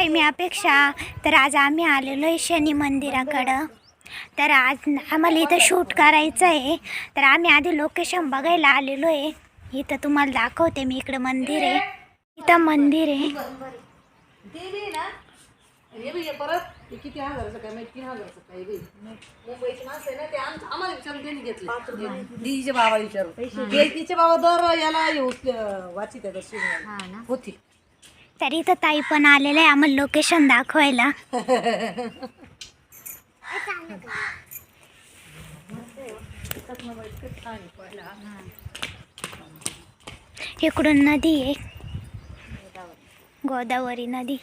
आहे मी अपेक्षा. तर आज आम्ही आलेलो आहे शनी मंदिराकडं. तर आज आम्हाला इथं शूट करायचं आहे. तर आम्ही आधी लोकेशन बघायला आलेलो आहे. इथं तुम्हाला दाखवते मी इकडं मंदिर आहे. इथं मंदिर आहे. हे हे हे बाबा दर याला होती. तर इथं ताई पण आलेलं आहे. आम्हाला लोकेशन दाखवायला. इकडून नदी आहे. गोदावरी नदी.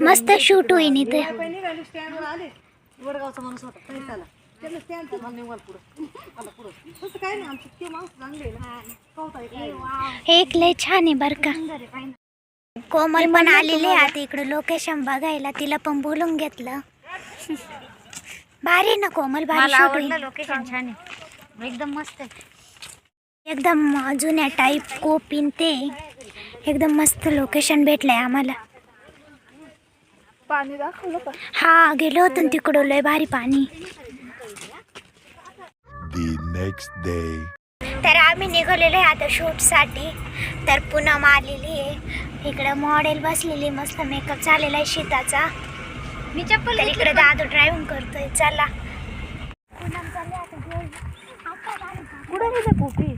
मस्त शूट होईन इथे. वडगावचा माणूस होता स्टँड मला निघाल पुढं आला पुढं तसं काय नाही ते माणूस चांगले ना एक लय छान आहे बरं का. कोमल पण आलेली आहे आता इकडं लोकेशन बघायला. तिला पण बोलून घेतलं. भारी ना कोमल भारी shoot होईल. लोकेशन छान आहे. एकदम मस्त आहे. एकदम जुन्या टाईप कोपिन ते. एकदम मस्त लोकेशन भेटलंय आम्हाला. पाणी दाखवलं का? हा गेलो होतो ना तिकडं. लय भारी पाणी. The next day. तर आम्ही निघालेलो आहे आता शूटसाठी तर पूनम आलेली आहे. इकडं मॉडेल बसलेली मस्त मेकअप झालेला आहे शीताचा. मी चप्पल इकडे दादू ड्रायव्हिंग करतोय चला. घेऊन. का? कुठं गेलं पोपी.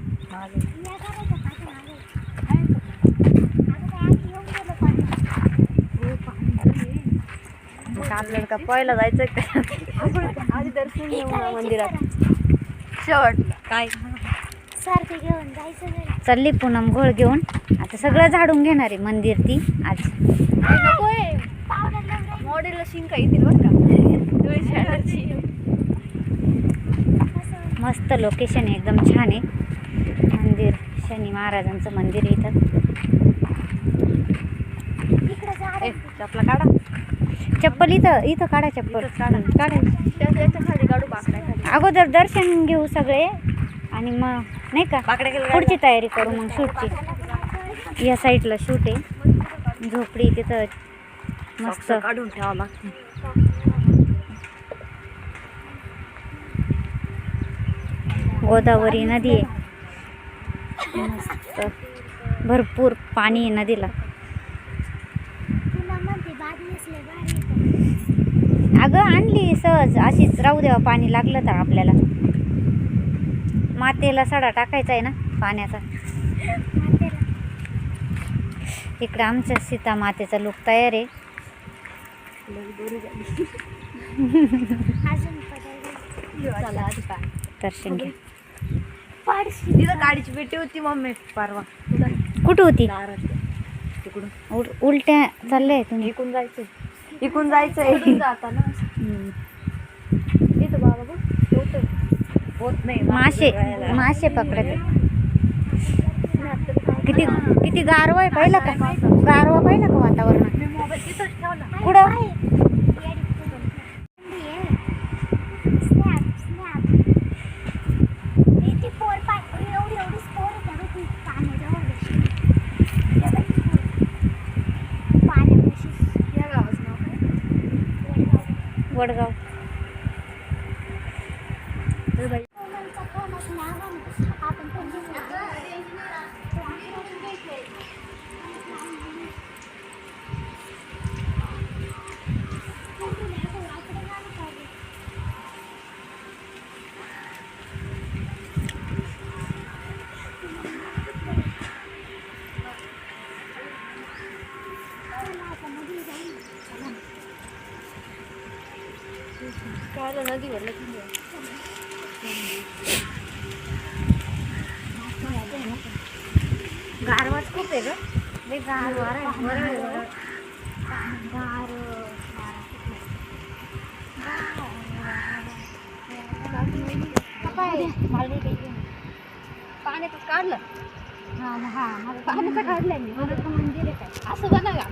आपल्याला का? पहिला जायचं आधी दर्शन घेऊ ना मंदिरात. शेवट काय? सारखं घेऊन जायचं. चालली पूनम घोळ घेऊन. आता सगळं झाडून घेणार आहे मंदिर ती आज. मॉडेलला शिंका येतील मस्त लोकेशन आहे एकदम छान आहे. मंदिर शनी महाराजांचं मंदिर आहे इथं. आपला काढा. चप्पल इथं इथं काढा चप्पल. काढा. अगोदर दर्शन घेऊ सगळे. आणि मग नाही का? पुढची तयारी करू मग शूटची. या साईडला शूट आहे. झोपडी तिथं. मस्त. काढून ठेवावं लागतं गोदावरी नदी आहे. मस्त. भरपूर पाणी आहे नदीला. अगं आणली सहज. अशीच राहू देवा पाणी लागलं तर आपल्याला. मातेला सडा टाकायचा आहे ना पाण्याचा. इकडे आमच्या सीता मातेचा लुक तयार आहे. दर्शन घ्या. तिथं गाडीची पेटी होती मम्मी. परवा. कुठं? होती? तिकडून. उल- उलट्या चाललंय तुम्ही. इकून जायचंय. इकून जायचंय. जाताना हम्म. बाबा बघ. होत नाही. मासे मासे पकडत किती किती गारवा आहे पाहिलं का? गारवा पाहिलं का ठेवला कुठं? स्नॅप काय भरलं गारवाच खूप आहे ग. लय गारवा आहे. गार पाण्यातच काढलं. पाण्याचं काढलंय मी. मंदिर आहे काय असं बघा का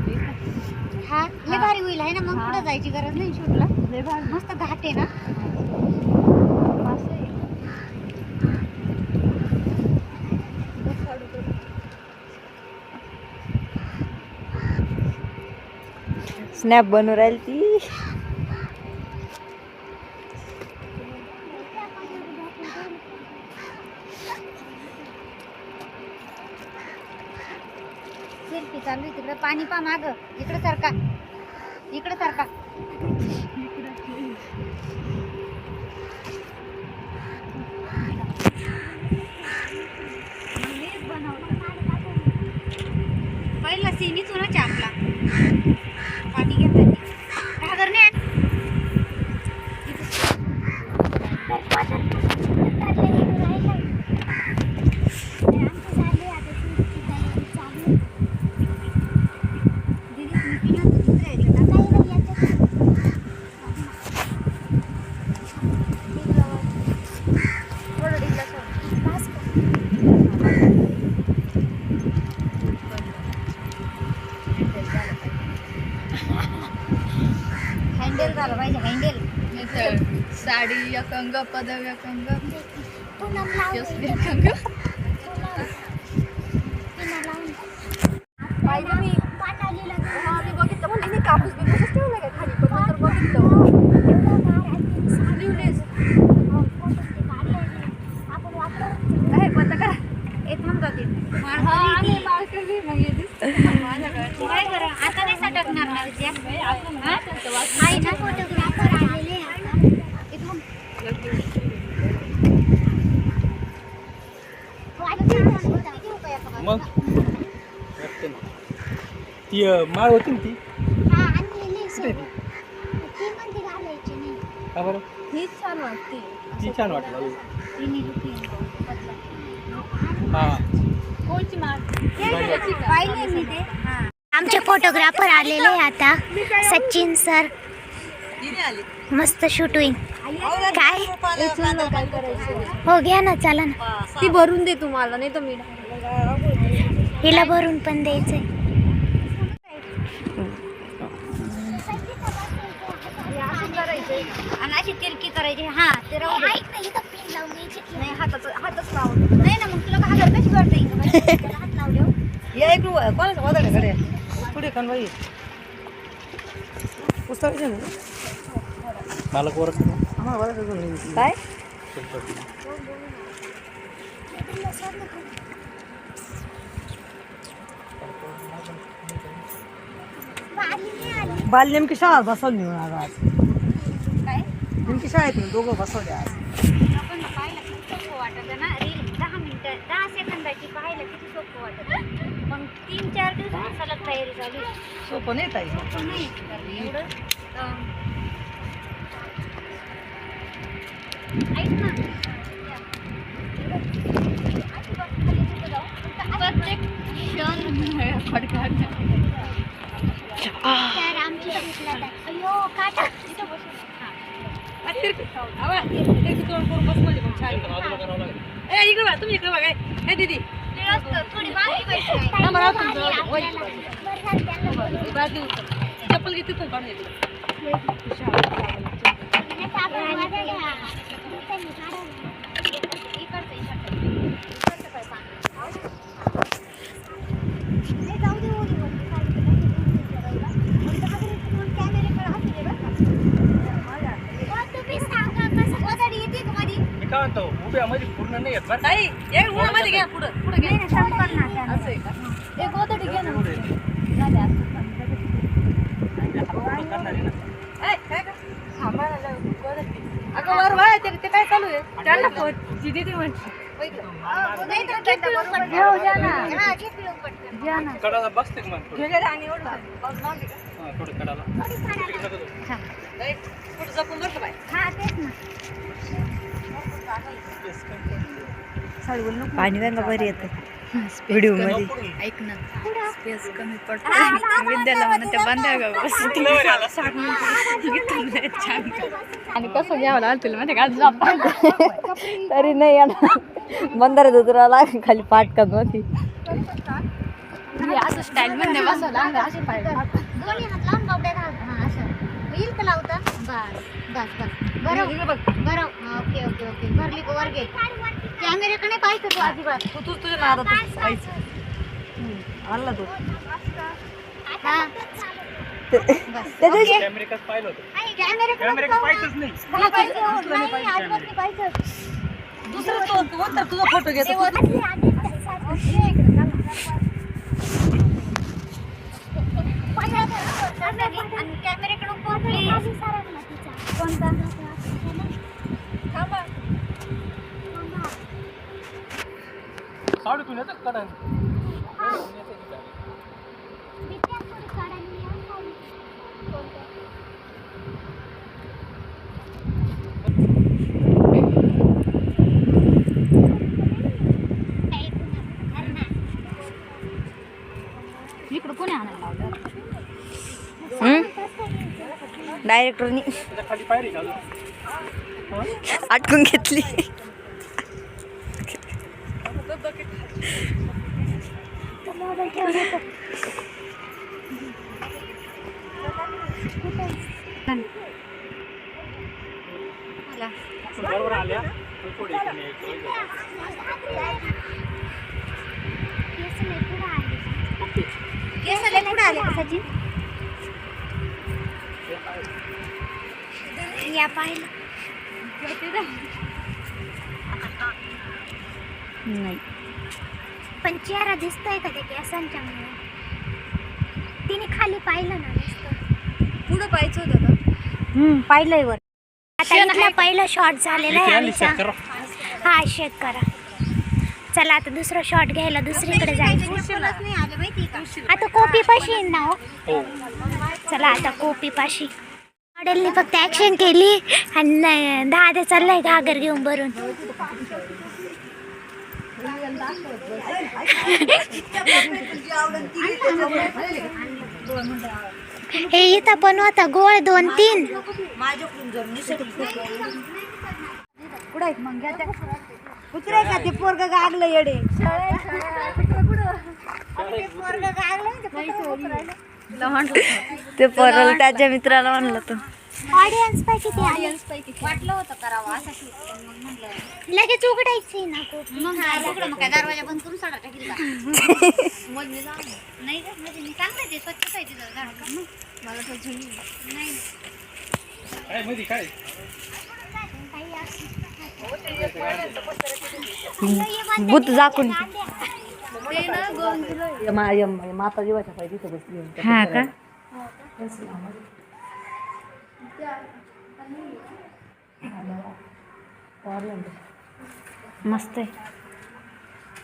हा? लय भारी होईल आहे ना. मग कुठं जायची गरज नाही शूटला. लय भारी. मस्त घाट आहे ना असं आहे. बस काढू करू. स्नॅप बनवून राहील ती. सेल्फी चालू आहे तिकडे. पाणी पा माग. इकडे सारखा इकडे सारखा पहिला सीनीच होणार आपला पाणी घेतात घागर नाही हँडल झालं पाहिजे हँडल साडी अकंग पदवी अकंग पाहिजे मी हा मी बघितलं म्हणजे मी कापूस बिपूसच ठेवला काय खाली पण नंतर बघितलं लिवलीस काय पत्ता का ए थांब जाते हा आणि बाळकली मग हे दिसतं माझ्याकडे काय बरं आता नाही सटकणार ना विद्या हा? आई ना फोटोग्राफर आलेले आहे आता. मग वाटतं ना. ती माळ होती ना ती? हा, आणलेली सोबत. ती पण ती घालायची नाही. का बरं? हीच छान वाटते. ती छान वाटलं. हो. तिने घेतली हा. कोणची माळ? पाहिले मी ते. हा आमचे फोटोग्राफर आलेले आहे आता. सचिन सर. मस्त शूट होईल काय? हो घ्या ना चला ना. ती भरून दे तुम्हाला नाही तर मी हिला भरून पण द्यायचंय. आणि अशी तिरकी करायची. हा ते राहू दे. नाही हाताच हातच लावून नाही ना मग तुला कशी वाटते? हात लावले या एक कोणाचं वादळ्याकडे पुढे कान बाई. पुस्तक मला आम्हाला नाही काय? बाल नेमकी शाळेत बसवली म्हणून आज. काय नेमकी शाळेत दोघं बसवले आज आपण पाहिलं किती सोपं वाटत ना? रील दहा मिनिटं दहा सेकंदाची पाहिलं किती सोपं वाटत पण तीन चार दिवस सलग तयारी आहे. सोपं नाही ताई. सोपं नाही. करणे एवढं ऐक ना. प्रत्येक क्षण तर आमची अयो काटा ए इकडे बघा तुम्ही इकडे बघा हे दीदी थोडी बाकी पाहिजे थांबा राव तुमचं वय. बरं चप्पल घेते तू काढून येते तिने साबण वाजवला. त्यांनी काढवलं. नाही, जाऊ दे, ओली वरती. कॅमेऱ्याकडे हात दे बरं का. हो, तुम्ही सांगा कसं गोधडी येते का मधी? मी काय म्हणतो उभ्या मध्ये पूर्ण नाही येत बरं ताई एक उन्हामध्ये घ्या पुढं पुढे घ्या. असं आहे का? एक ना. आपण करणार आहे ना. काय. अगं वर बाय ते ते काय चालू आहे? त्यांना फोन. दीदी म्हणते. नाही तर घे पिळून पटकन. घेऊ द्या ना. हा, घे पिळून पटकन. घ्या. ना. कडाला बसते का मग? थोडं घे घे आणि एवढं पाऊस मागे का? हा, थोडं कडाला. थोडी काढा. तिकडे नको जाऊ. नाही, पुढं जपून बरं का बाई? हा तेच ना. पाणी बघा बरी येते व्हिडिओमध्ये ऐक ना स्पेस कमी पडतो विद्याला म्हणा त्या छान आणि कसं घ्यावं लागलं तुला माहिती का तरी नाही येणार बंदर उतराला खाली पाटकात मध्ये असं स्टाईल मध्ये बसवलं असे पाहिजे. हा. येईल का लावता? बस, बस. बरं. बरं. हा, ओके, ओके, ओके. भरली का वर घे. कॅमेऱ्याकडे पाहायचं तू अजिबात. तू तू तुझ्या नादात आणला तू. हा. त्या दिवशी कॅमेरेकाच पाहिलं होतं. कॅमेरेकाच पाहिजेच नाही. दुसरं तो तो तर तुझा फोटो घेतो साडीतून येतात कडा इकडं कोणी आणायला लावलं डायरेक्टरनी त्याच्याखाली पायरी घालून अटकून घेतली. यायचं. या पाहिलं नाही. पण चेहरा दिसतोय का त्या केसांच्या मुळे? तिने खाली पाहिलं ना नुसतं. पुढं पाहायचं होतं का? हम्म, पाहिलंय वर. आता इथला पहिला शॉट झालेला आहे आलीचा. check करा. हा शेक करा. चला आता दुसरा शॉट घ्यायला दुसरीकडे जायचं. आता कोपी पाशी येईन ना हो. हो. चला आता कोपी पाशी मॉडेलनी फक्त ॲक्शन केली. आणि नाही- दादा चाललाय घागर घेऊन भरून. हे इथं पण होता गोळ दोन तीन. कुत्रे का? ते पोरग गागलं येडे. ते पोरल त्याच्या मित्राला म्हणलं तो ऑडियन्स पैकी ते ऑडियन्स पैकी वाटलं होतं करावं असं लगेच उघडायचं ना कोपी. मग काय दरवाजा बंद करून साडा टाकील का? नाही का म्हणजे मी ते स्वच्छ तिथं झाड का मग मला तो जुनी नाही काय मध्ये काय? भूत झाकून. माता पाहिजे तिथं बसली होती. हा का? मस्त आहे.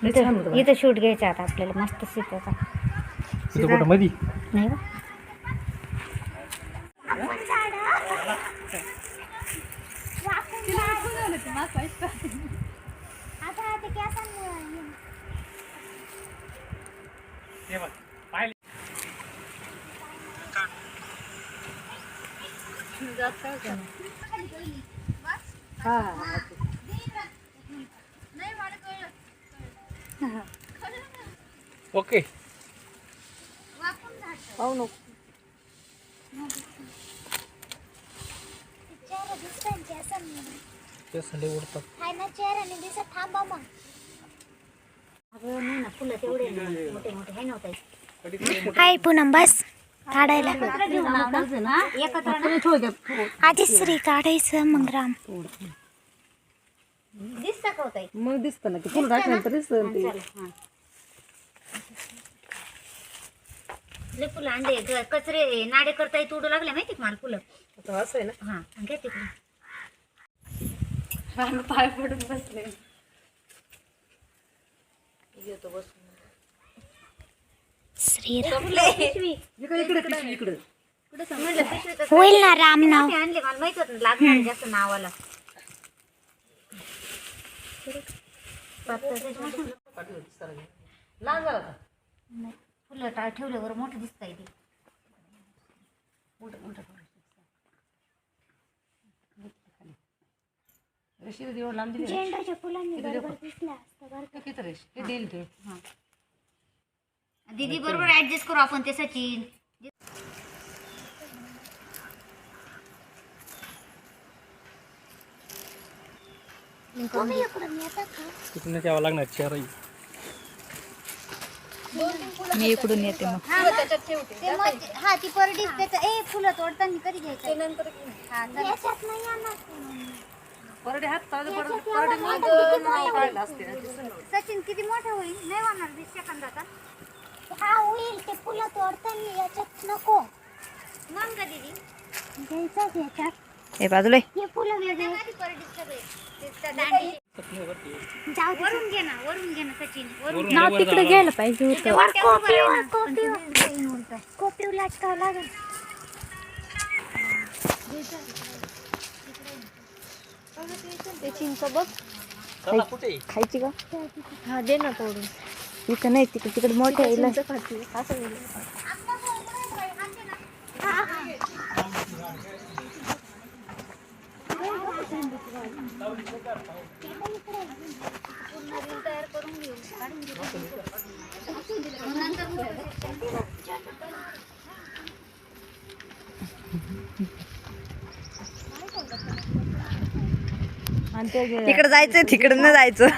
इथं इथं शूट घ्यायचं आता आपल्याला. मस्त सीताचा नाही का ते केसांमुळे हे बघ पाहिलं ओके. पाहू नको. ते संडे उडतात. हाय ना चेहऱ्याने दिसत थांबा मग. हाय पूनम बस. काढायला. एकत्र आधी श्री काढायचं मग राम. होता मग दिसतं ना की फुल टाकल्यानंतर दिसतं ते. हां. फुलं अंडे कचरे नाडे करता तोडू लागले माहिती का मला फुलं? आता असं आहे ना. हां घे तिकडे. पाय पडून बसले. येतो बस श्रीराम. इकडे इकडे पिशवी इकडे. म्हणलं पिशवीत होईल ना राम नाव. आणले मला माहीत होतं लागणार जास्त नावाला. लहान झाला का? फुलं ठेवल्यावर मोठं दिसतंय ते. लांब दिली झेंडूच्या फुलांनी बरोबर दिसल्या असतं बरं का? किती रेश हे देईल ते. दीदी बरोबर ऍडजस्ट करू आपण ते सचिन. तुम्ही इकडून येता का? तिकडनं यावं लागणार चेहरा मी इकडून येते मग. ते हा ती परडीस त्याचं ए फुलं तोडताना कधी घ्यायचं. परडे हात चालू परडे परडे मग नाव काढलं असते सचिन किती मोठं होईल? नाही होणार वीस सेकंदाचा हा होईल ते फुलं तोडताना याच्यात नको. मग का दीदी. घ्यायचं याच्यात हे बाजूला. हे फुलं वेगळे जाऊ दे. वरून घे ना वरून घे ना सचिन. वरून वरून ना वर तिकडे घ्यायला पाहिजे होतं. वर कोपीवर कोपीवर लागेल. ते चिंच बघ. चला कुठे खायची का? हा दे ना तोडून. इथं नाही तिकडे तिकडे मोठे आहे इला. चिंच खाते. असं बोलू. तिकडे जायचंय तिकडे न जायचं.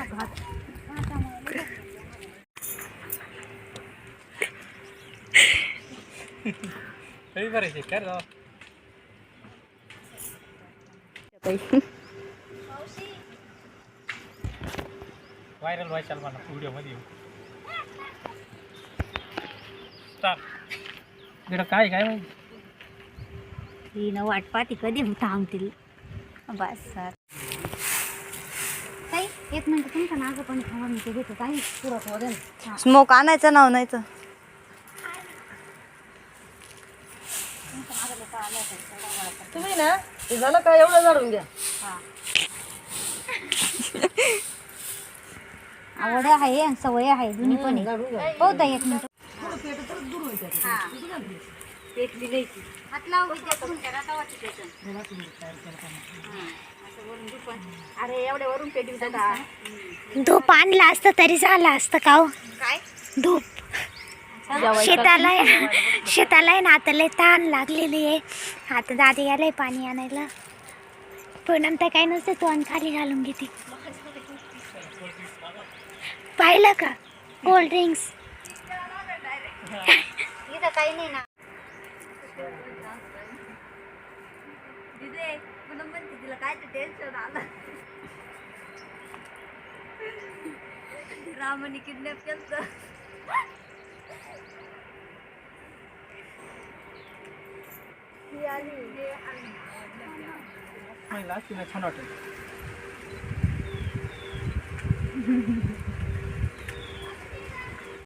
व्हायरल व्हायचाल मला व्हिडिओमध्ये स्टार्ट इकडं काय काय माहिती? ही न वाट पाहती कधी थांबतील. बस. सर एक मिनिट तुमचं नागं पण थांबा मी ते घेतो. काही पुरत वगैरे स्मोक आणायचं नाव नाही तर तुम्ही ना ते झालं का एवढं जाणून घ्या. आवड आहे आणि सवय आहे दोन्ही पण आहे. जाणून घ्या. पाहू ताई एक मिनिट. थोडं पेट तर दूर होईल त्याचं. पेटली द्यायची हात लाव विद्या करून त्याला तवा तिच्यातून. अरे एवढ्या वरून पेटी धूप आणला असतं तरी झालं असतं का हो? काय? धूप. शेताला शेताला आहे ना आता लय ताण लागलेली आहे. आता दादी गेलाय पाणी आणायला. पूनम तर काही नसते तोंड खाली घालून घेते. पाहिलं का? कोल्ड ड्रिंक्स इथं काही नाही ना. तुला काय ते टेन्शन आलं? रामाने किडनॅप केलं मला छान वाटेल.